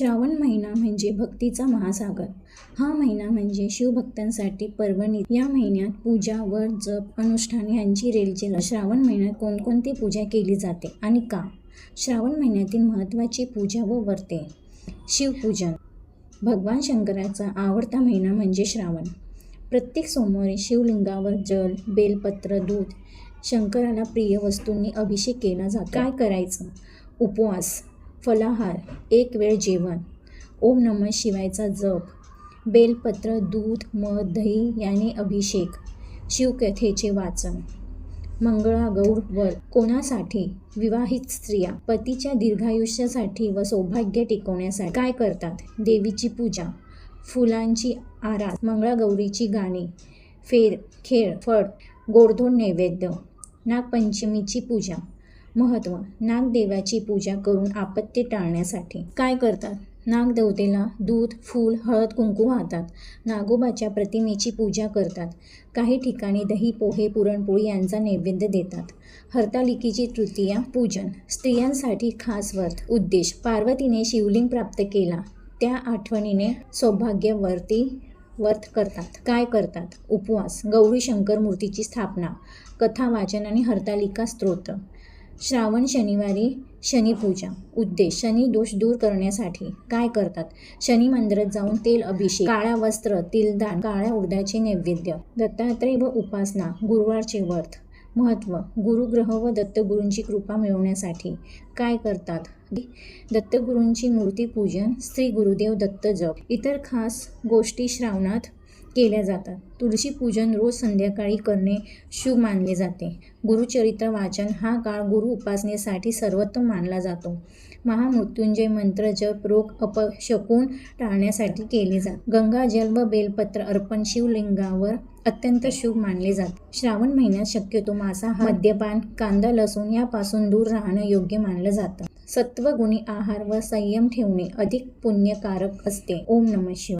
श्रावण महिना म्हणजे भक्तीचा महासागर. हा महिना म्हणजे शिवभक्तांसाठी पर्वणी या महिन्यात पूजा व्रत जप अनुष्ठान यांची रेलचेल श्रावण महिन्यात कोणकोणती पूजा केली जाते आणि का? श्रावण महिन्यातील महत्त्वाची पूजा व व्रते. शिवपूजन भगवान शंकराचा आवडता महिना म्हणजे श्रावण. प्रत्येक सोमवारी शिवलिंगावर जल बेलपत्र दूध शंकराला प्रिय वस्तूंनी अभिषेक केला जातो. काय करायचं? उपवास. फलाहार एक वेळ जेवण. ओम नमः शिवायचा जप. बेलपत्र दूध मध दही याने अभिषेक. शिवकथेचे वाचन. मंगळागौर वर. कोणासाठी? विवाहित स्त्रिया. पतीच्या दीर्घायुष्यासाठी व सौभाग्य टिकवण्यासाठी काय करतात? देवीची पूजा. फुलांची आरास. मंगळागौरीची गाणी. फेर खेळ फळ. गोडधोड नैवेद्य. नागपंचमीची पूजा. महत्त्व नागदेवाची पूजा करून आपत्ती टाळण्यासाठी. काय करतात? नागदेवतेला दूध फूल हळद कुंकू वाहतात. नागोबाच्या प्रतिमेची पूजा करतात. काही ठिकाणी दही पोहे पुरणपोळी यांचा नैवेद्य देतात. हरतालिकेची तृतीया पूजन. स्त्रियांसाठी खास व्रत. उद्देश पार्वतीने शिवलिंग प्राप्त केला. त्या आठवणीने सौभाग्यवर्ती व्रत करतात. काय करतात? उपवास. गौरी शंकर मूर्तीची स्थापना. कथा वाचन आणि हरतालिका स्तोत्र. श्रावण शनिवारी शनीपूजा उद्देश शनी दोष दूर करण्यासाठी काय करतात? शनी मंदिरात जाऊन तेल अभिषेक काळ्या वस्त्र तिलदान काळ्या उडदाचे नैवेद्य दत्तात्रय व उपासना गुरुवारचे व्रत. महत्त्व गुरुग्रह व दत्तगुरूंची कृपा मिळवण्यासाठी काय करतात? दत्तगुरूंची मूर्तीपूजन श्री गुरुदेव दत्त जप. इतर खास गोष्टी श्रावणात केल्या जातात. तुळशी पूजन रोज संध्याकाळी करणे शुभ मानले जाते. गुरुचरित्र वाचन हा काळ गुरु उपासनेसाठी सर्वोत्तम मानला जातो. महामृत्युंजय मंत्र जप रोग अपशकून टाळण्यासाठी केले जाते. गंगाजल व बेलपत्र अर्पण शिवलिंगावर अत्यंत शुभ मानले जाते. श्रावण महिन्यात शक्यतो मांसाहार मद्यपान कांदा लसूण यापासून दूर राहणं योग्य मानलं जातं. सत्वगुणी आहार व संयम ठेवणे अधिक पुण्यकारक असते. ओम नम शिव